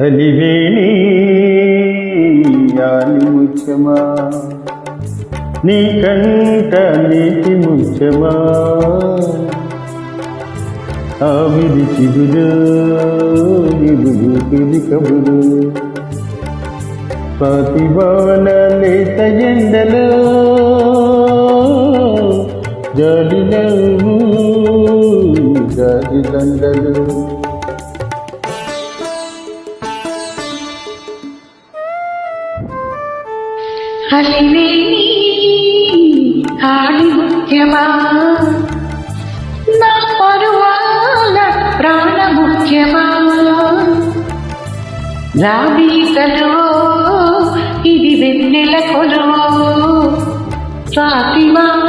కలివేణి యాని ముఖ్యమా నీ కంట నీటి ముఖ్యమా ఆవిరి చిగురు నిగురు పిలి కబురు. పాతివాన ఎండలు జాలి నవ్వు జాలి దండలు అలివేణి ఆడి నా పరువాల ప్రాణ ముఖ్యమా? ఇది వెన్నెల కొలువు. రాతివాన